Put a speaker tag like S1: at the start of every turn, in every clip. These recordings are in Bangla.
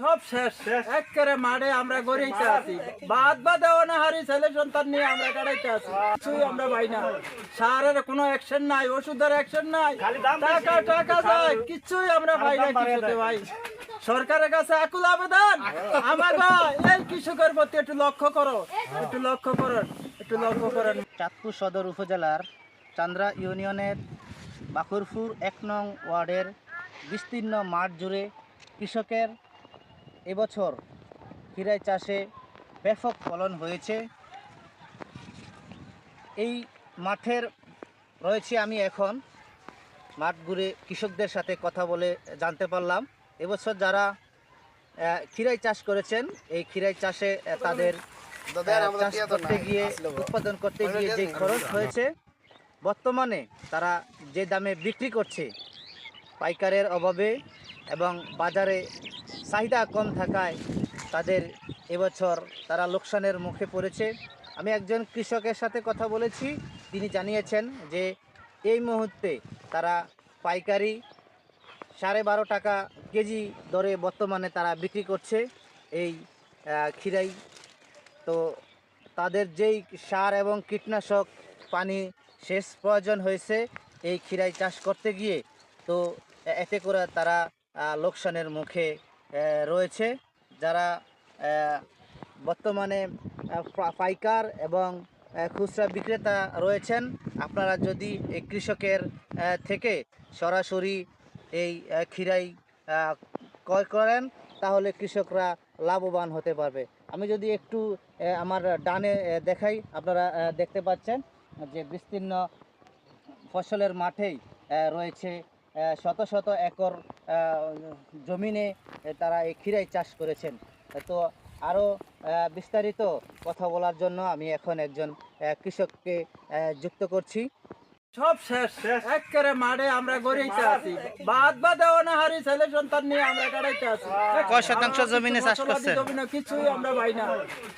S1: সব শেষ একেবারে মাঠে আমরা গড়িতে আছি। বাদ বাদ না হারি ছেলে সন্তান নিয়ে আমরা কাটাইতে আছি। কিছুই আমরা পাই না। সারের কোনো অ্যাকশন নাই ওষুধের অ্যাকশন নাই। টাকা টাকা যায়। কিছুই আমরা পাই না কিছুতে ভাই। সরকারের কাছে আকুল আবেদন। আমার এই কৃষকের প্রতি একটু লক্ষ্য করো। একটু লক্ষ্য করুন একটু লক্ষ্য করেন।
S2: চাঁদপুর সদর উপজেলার চান্দ্রা ইউনিয়নের বাকুরপুর এক নং ওয়ার্ডের বিস্তীর্ণ মাঠ জুড়ে কৃষকের এবছর খিরাই চাষে ব্যাপক ফলন হয়েছে। এই মাঠের রয়েছে আমি এখন। মাঠ ঘুরে কৃষকদের সাথে কথা বলে জানতে পারলাম। এবছর যারা খিরাই চাষ করেছেন এই খিরাই চাষে তাদের চাষ করতে গিয়ে উৎপাদন করতে গিয়ে যে খরচ হয়েছে বর্তমানে তারা যে দামে বিক্রি করছে পাইকারের অভাবে এবং বাজারে চাহিদা কম থাকায় তাদের এবছর তারা লোকসানের মুখে পড়েছে। আমি একজন কৃষকের সাথে কথা বলেছি, তিনি জানিয়েছেন যে এই মুহূর্তে তারা পাইকারি সাড়ে বারো টাকা কেজি দরে বর্তমানে তারা বিক্রি করছে এই খিরাই তো তাদের যেই সার এবং কীটনাশক পানি শেষ প্রয়োজন হয়েছে এই খিরাই চাষ করতে গিয়ে, তো এতে করে তারা লোকসানের মুখে রয়েছে। যারা বর্তমানে পাইকার এবং খুচরা বিক্রেতা রয়েছেন, আপনারা যদি এই কৃষকের থেকে সরাসরি এই খিরাই ক্রয় করেন, তাহলে কৃষকরা লাভবান হতে পারবে। আমি যদি একটু আমার ডানে দেখাই, আপনারা দেখতে পাচ্ছেন যে বিস্তীর্ণ ফসলের মাঠেই রয়েছে শত শত একর জমিনে তারা এই খিরাই চাষ করেছেন। তো আরও বিস্তারিত কথা বলার জন্য আমি এখন একজন কৃষককে যুক্ত করছি।
S1: সব শেষ একেবারে মাঠে আমরা গড়িতে আছি। বাদ বাদ না হারি ছেলে সন্তান নিয়ে আমরা কাটাইতে আছি।
S2: কয় শতাংশ জমিনে চাষ করছেন?
S1: জমিনে কিছুই আমরা পাই না।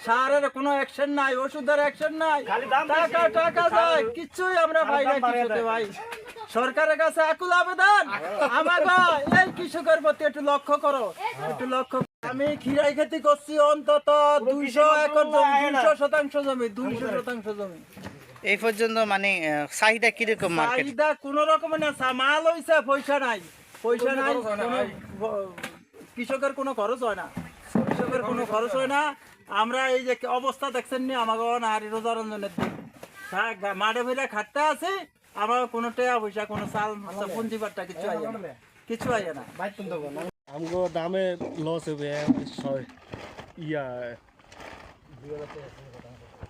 S1: সারের কোনো অ্যাকশন নাই ওষুধের অ্যাকশন নাই। টাকা টাকা যায় কিছুই আমরা পাই না কিছুতে ভাই। সরকারের কাছে আকুল আবেদন? আমার এই কৃষকের প্রতি একটু লক্ষ্য করো। একটু লক্ষ্য আমি খিরাই খেতি করছি অন্তত দুইশো একর জমি দুইশো শতাংশ জমি দুইশো শতাংশ জমি।
S2: এই পর্যন্ত মানে চাহিদা কীরকম
S1: চাহিদা কোন রকমের না মাল হইছে পয়সা নাই। পয়সা নাই কৃষকের কোনো খরচ হয় না। কৃষকের কোনো খরচ হয় না। আমরা এই যে অবস্থা দেখছেন নি আমাকে নারী রোজা রঞ্জনের দিন। মাঠে ফিরে খাটতে আছে আমার কোনো টাকা পয়সা কোনো চাল পুঞ্জি পাট্টা কিছু আইয়া না। কিছু আইয়া না।
S3: আমগো দামে লস হবে ইয়া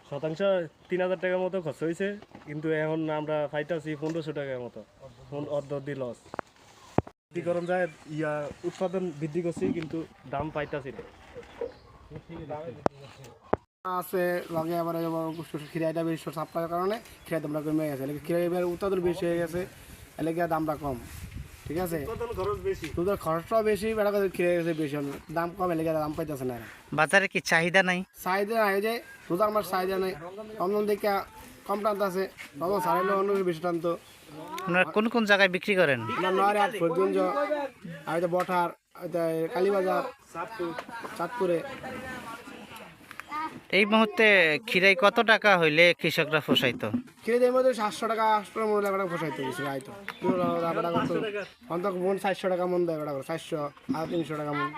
S3: শতাংশ তিন হাজার টাকার মতো খরচ হয়েছে। কিন্তু এখন আমরা পাইতেছি পনেরোশো টাকার মতো। অর্ধ অর্ধি লস বৃদ্ধিকরণ যায় ইয়া উৎপাদন বৃদ্ধি করছি কিন্তু দাম পাইতাছি না।
S4: আছে লগে আবার খিরাইটা বেশি সাপ্লাইয়ের কারণে খিরাই দামটা কমে গেছে। খিরাই এবার উৎপাদন বেশি হয়ে গেছে এলাকা দামটা কম ঠিক আছে?
S3: খরচ বেশি।
S4: দুধের খরচটাও বেশি বেড়া করে খিরাই গেছে বেশি দাম কম এলাকা দাম পাইতেছে না
S2: বাজারে কি চাহিদা নাই?
S4: চাহিদা নাই যে দুধ আমার চাহিদা নাই। অন্য দিকে কম টানত আছে তখন সারাইলে অন্য বেশি টানত।
S2: আপনারা কোন কোন জায়গায় বিক্রি করেন?
S4: আপনার নয় আট ফরিদগঞ্জ আর বঠার কালীবাজার চাঁদপুরে।
S2: এই মুহূর্তে খিরাই কত টাকা হইলে কৃষকরা ফসাইত
S4: খিরিদের মধ্যে সাতশো টাকা, আটশো টাকা, মনে লাগে পোষাইতে গেছিল হয়তো অন্তত মন চারশো টাকা মন দেয় চারশো আর তিনশো টাকা মন